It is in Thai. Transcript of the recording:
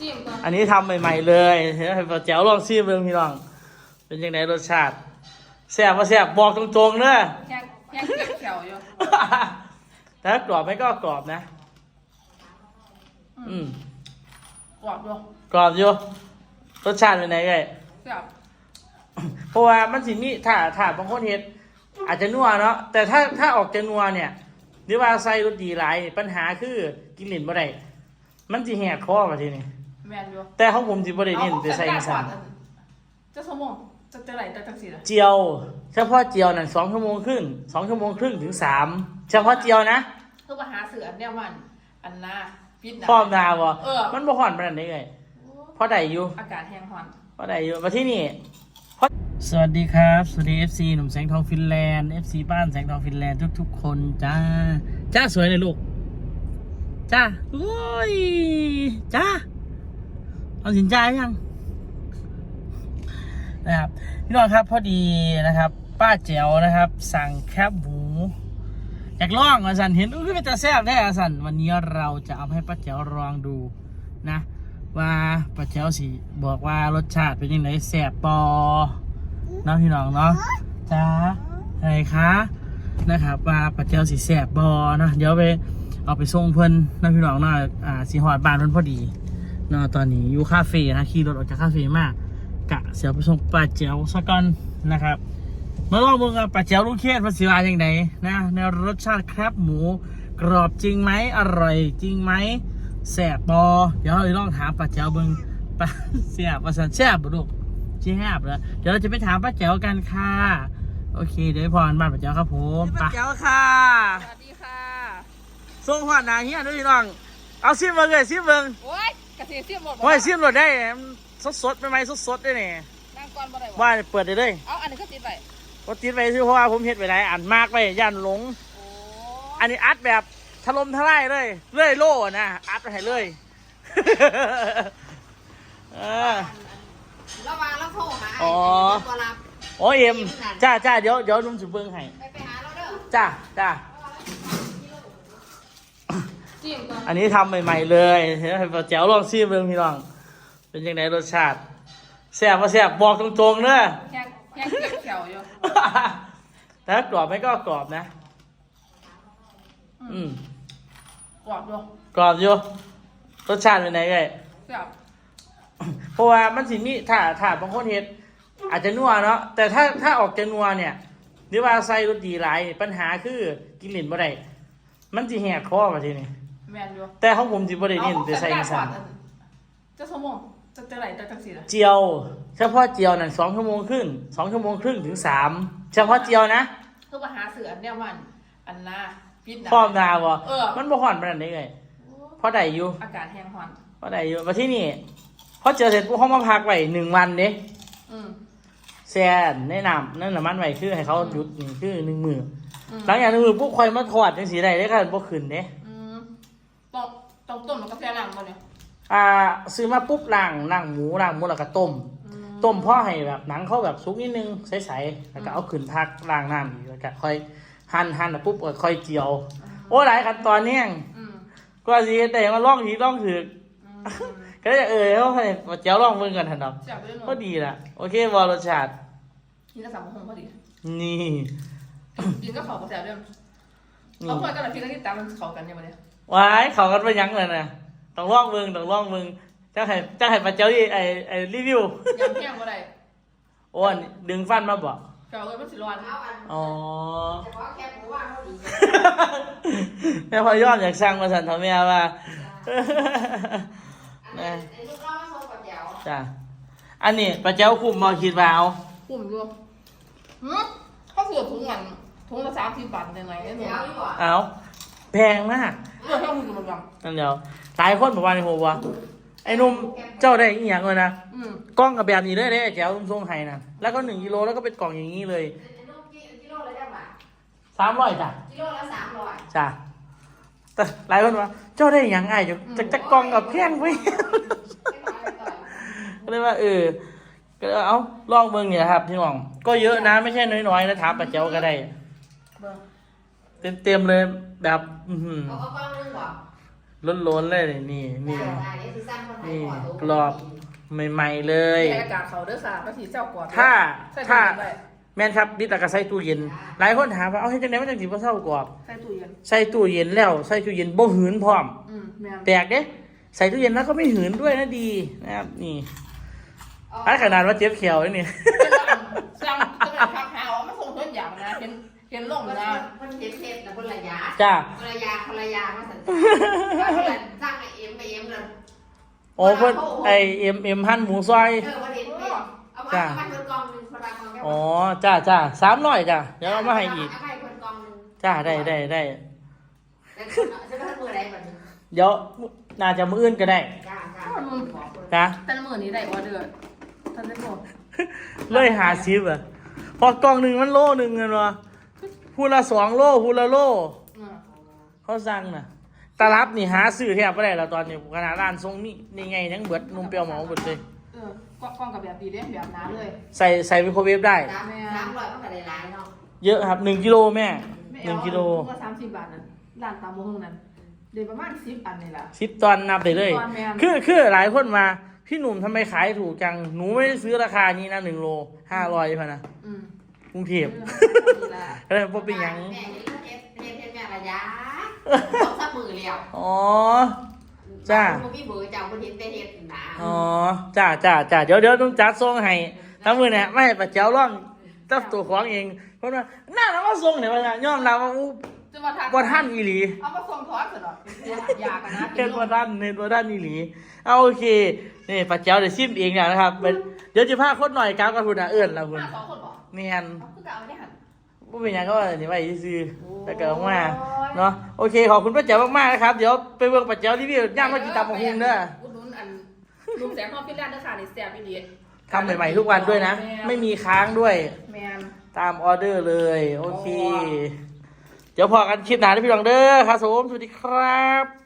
จิ้มก่อนอันนี้ทำใหม่ ๆ เลยให้ป้าแจ๋วลองซีเบิ่งพี่น้อง เป็นยังไงรสชาติแซ่บว่าแซ่บบอกตรงๆเนอะแค่แค่เก็บแถวอยู่แต่ถ้ากรอบไหมก็กรอบนะ อืมกรอบด้วยกรอบอยู่รสชาติเป็นไงไงแซ่บเพราะว่ามันสิมีถ้าถ้าบางคนเฮ็ดอาจจะนัวเนาะแต่ถ้าถ้าออกจะนัวเนี่ย หรือว่าใส่รสดีหลายนี่ปัญหาคือกินลิ้นบ่ได้มันสิแหกคอมาทีนี้ แมนอยู่แต่ของผมสิบ่ได้เน้นไปใส่อีสานจะสมองจะจะไหลจะจังสีละเจียว เฉพาะเจียวนั่นสองชั่วโมงครึ่งสองชั่วโมงครึ่งถึงสามเฉพาะเจียวนะคือมาหาเสืออันเนี้ยมันอันน่าปิดหนาพร้อมนาบ่เออมันบ่ฮ้อนปานนั้นได้ไงพอได้อยู่อากาศแห้งฮอนพอได้อยู่มาที่นี่พอสวัสดีครับ สวัสดี FC หนุ่มแสงทองฟินแลนด์ FC บ้านแสงทองฟินแลนด์ทุก ๆ คนจ้า จ้าสวยเลยลูก จ้าโอ้ยจ้า เอาสินใจยังนะครับพี่น้องครับพอดีนะครับ ป้าแจ๋วนะครับ สั่งแคบหมูอยากลองอาสันเห็นอุ้ยเป็นตาแซ่บแน่อาสันวันนี้เราจะเอาให้ป้าแจ๋วลองดูนะ ว่าป้าแจ๋วสิบอกว่ารสชาติเป็นยังไงแซ่บปอเนาะพี่น้องเนาะจ้าอะไรคะนะครับ ว่าป้าแจ๋วสิแซ่บบอนะเดี๋ยวไปเอาไปส่งเพิ่อนเนาะพี่น้องเนาะอ่าสีหอดบานเพิ่นพอดี เนาะตอนนี้อยู่คาเฟ่นะขี่รถออกจากคาเฟ่มากกะเสียไปส่งป้าแจ๋วสักก่อนนะครับมาลองมึงกับป้าแจ๋วลูกเขียดภาษีวาอย่างไรนะในรสชาติแครบหมู กรอบจริงไหมอร่อยจริงไหมแสบบอเดี๋ยวเราจะลองถามป้าแจ๋วเบิงป้าเสียบประสันแซ่บบ่ลูกแซ่บแล้วเดี๋ยวเราจะไปถามป้าแจ๋วกันค่ะโอเค เดี๋ยวไปพรบ้านป้าแจ๋วครับผมป้าแจ๋วค่ะสวัสดีค่ะส่งหอดหนาเฮียด้วยพี่น้องเอาซิมเบิงเลยซิมเบิงโอ้ย กระเทียมเสียบหมดโอ้ยซิมรถได้สดสดๆใหม่ๆสดๆได้เนี่ยนั่งก่อนบ่ได้บ่ว่าเปิดได้เลยเอาอันนี้ก็ติดไปก็ติดไปซื้อเพราะว่าผมเฮ็ดไปหลายอันมากไปย่านหลง โอ้อันนี้อัดแบบถล่มทลายเลยเลื่อยโล่นะอัดไปให้เลย เออ ระวังแล้วโทรหาอ๋อ ตัวรับ โอ้ยเอ็มจ้าจ้าเดี๋ยวเดี๋ยวนุ่มสิเบิ้งให้ไปไปหาเราเด้อจ้าจ้า จิ้มก่อนอันนี้ทำใหม่ๆเลยให้ป้าแจ๋วลองซีเบิ้งพี่น้อง เป็นยังไงรสชาติแซ่บว่าแซ่บบอกตรงๆเนอะ แค่แค่เก็บแถวอยู่ แต่ถ้ากรอบไหมก็กรอบนะ อืมกรอบด้วยกรอบอยู่รสชาติเป็นไงไงแซ่บเพราะว่ามันสิมีถ้าถ้าบางคนเฮ็ดอาจจะนัวเนาะแต่ถ้าถ้าออกจะนัวเนี่ยหรือว่าใส่รสดีหลายปัญหาคือกินลิ้นบ่ได้มันสิแหกคอมาทีนี้ แมนอยู่แต่ของผมสิบ่ได้เน้นไปใส่อีสานจะสมองจะจะไหลจะจังสีละเจียว เฉพาะเจียวนั่นสองชั่วโมงครึ่งสองชั่วโมงครึ่งถึงสามเฉพาะเจียวนะคือมาหาเสืออันเนี้ยมัน อันน่าปิดหนาพร้อมนาบ่เออมันบ่ฮ้อนปานนั้นได้ไงพอได้อยู่อากาศแห้งฮอนพอได้อยู่มาที่นี่พอเจอเสร็จปุ๊บเขามาพักไว้หนึ่งวันเด้อืมแซ่แนะนำนั่นน่ะมันไว้คือให้เขาหยุดนี่คือหนึ่งมืออืมหลังจากนั้นมือปุ๊บคอยมาถอดจังสีได้ได้กันบ่ขึ้นเด้ อ่าซื้อมาปุ๊บล้างล้างหมูล้างหมูแล้วก็ต้มอืมต้มเพราะให้แบบหนังเขาแบบสุกนิดนึงใสๆแล้วก็เอาขึ้นพักล้างน้ำอีกแล้วก็ค่อยหั่นหั่นแล้วปุ๊บก็ค่อยเจียว โอ้หลายขั้นตอนเนี่ยอืมก็สิแต่ยังมาลองทีลองถืออืมก็เลยเออเขาให้มาเจียวลองเบิ่งกันทันดอกแซ่บไปเลยก็เนาะดีละโอเคบอรสชาติกินกระสับกระหงพอดีนี่กินก็เขากระแสบด้วยอืเรามควรกันละพี่ก็ติดตามมันเขากันยังไงเนี่ยว้ายเขากันไปยังเลยนะ ต้องลองเบิ่งต้องลองเบิ่งจะให้จะให้มาเจียวอีไอไอรีวิวยำแห้งก็ได้โอ้อันดึงฟันมาบ่เก่าเลยมันสิร้อนเอาอันอ๋อเฉพาะแคบหมูว่างเขาดีแม่พอยอดอยากสั่งมาสั่นทำแม่ว่าอันนี้ไอ้ลูกเรามาส่งกับเดี๋ยวจ้ะอันนี้ปลาเจ้าคุมมาคิดว่าเอาคุ้มอยู่หืมเขาเสือถุงเงินถุงละสามสิบบาทในไหนเนี่ยเดี๋ยวอยู่อะเอาแพงมากเรื่องเท่ามือมันยังนั่นเดียวหลายคนบอกว่าในหัวว่าไอ้หนุ่มเจ้าได้อีหยังเลยนะอืมกล้องกับแบบนี้เลยเด้ไอ้แก้วทรงไห้นะแล้วก็หนึ่งกิโลแล้วก็เป็นกล่องอย่างนี้เลยไอ้ลูกกิกิโลละเท่าไหร่สามร้อยจ้ะกิโลละสามร้อยจ้ะแต่หลายคนว่าเจ้าได้อีหยังไงจะจะจะกล้องกับแพงไว้ไม่ขายไปก่อนก็เลยว่าเออก็เลยเอาลองเบิ่งเนี่ยครับพี่น้อง ก็เยอะนะไม่ใช่น้อยๆนะถามป้าเจ้าก็ได้ เบอร์ เต็มเต็มๆเลยแบบอือหือเอาเอากล้องนึงบ่รล้นๆเลยนี่นี่ ได้ได้เดี๋ยวสิสร้างคนไทยนี่ก่อนกรอบ ใหม่ๆเลยแค่อากาศเขาเด้อค่ะภาษีเจ้ากว่าถ้าใส่ถ้า ตู้เย็นไว้แม่นครับดิตากระใส่ตู้เย็น หลายคนถามว่าเอาให้จังได๋มันจังสิบ่เศร้ากรอบ ใส่ตู้เย็นใส่ตู้เย็นแล้วใส่ตู้เย็นบ่หืนพร้อม อืมแม่นแปลกเด้ใส่ตู้เย็นแล้วก็ไม่หืนด้วยนะดีนะครับนี่อันขนาดว่าเจ็บเขียวนี่สั่ ห็นเห็นลงมันนะ มันเห็นเห็ดนะคนละยาจ้า คนละยาคนละยามาสันติสร้างไอเอ็มไอเอ็มเลยโอ้เพิ่นไอเอ็มเอ็มหั่นหมูซอย เออวันเห็นเอามาเอามาคนกองหนึ่งคนละกองแค่อ๋อ จ้าจ้าสามร้อยจ้าเดี๋ยวเอามาให้อีก เอาไปคนกองหนึ่งจ้า ได้ได้ได้แล้วจะจะทำมืออะไรแบบนี้เดี๋ยวน่าจะมื้ออื่นก็ได้จ้าจ้าบอกคนจ้าแต่ละมื้อนี้ได้ออเดอร์ท่านได้บอกเลยหาซิบอะพอกล่องหนึ่งมันโลหนึ่งเงินวะ พูละสองโลพูละโลอืมเขาสั่งน่ะตาลับนี่หาซื้อแทบไม่ได้แล้วตอนนี้ขนาดร้านทรงนี่นี่ไงยังเบิดนุ่มเปรี้ยวเหมาเบิดเลย เออกล้องกับแบบดีเด้แบบน้ำเลย ใส่ใส่ไมโครเวฟได้ น้ำน้ำลอยมันก็ได้หลายเนาะเยอะครับหนึ่งกิโลแม่ไม่หเอานึ่งกิโลถุงละสามสิบบาทนั่นร้านตามโมงนั้นเดี๋ยวประมาณสิบอันนี่ล่ะ สิบตอนนับไปเลย ตอนแม่นคือคือหลายคนมา พี่หนุ่มทำไมขายถูกจัง หนูไม่ได้ซื้อราคานี้นะหนึ่งโลห้าร้อยพะนะอืมก รุงเทพเออนี่ล่ะก็เลยพบเป็นหยัง แม่เห็นเห็ดเห็ดเห็ดแม่ระยะต้องซับมือแล้วอ๋อ จ้าผมมีเบอร์จ้าคนเห็นแต่เห็ดนะอ๋อจ้าจ้าจ้าเดี๋ยวเดี๋ยวต้องจัดส่งให้ทั้งมือเนี่ยไม่ให้ปัจเจ้าร่องจับตัวของเอง เพราะว่าหน้าเราก็ส่งเนี่ยว่าย่อมรับว่าอู้จะมาทานบ่ท่านอีหลี เอามาส่งทอดเสร็จหรอกยากันนะเห็นบ่ท่านเห็นบ่ท่านอีหลีเอาโอเค นี่ปัจเจ้าเดี๋ยวซิมเองเนี่ยนะครับเป็นเดี๋ยวจะพาคนหน่อยกราฟกับคุณอะเอื้อนแล้วคุณมาสองคนบอก เนียนเอาคือเก่าเนี่ยหัน บ่เป็นหยังก็ว่านี่ไว้ซื่อๆแล้วก็ออกมาโอ้ยเนาะโอเคขอบคุณป้าแจ๋วมากๆนะครับ เดี๋ยวไปเบิ่งป้าแจ๋วรีวิวย่างมากินตำบักหุ่งเด้ออุดหนุนอันลุงแสงข้าวฟิลแลนด์เด้อค่ะนี่แซ่บอีหลีทำใหม่ๆทุกวันด้วยนะ ไม่มีค้างด้วย แมน ตามออเดอร์เลย โอเค เดี๋ยวพอกันคลิปหน้านะพี่รองเด้อครับผมสวัสดีครับ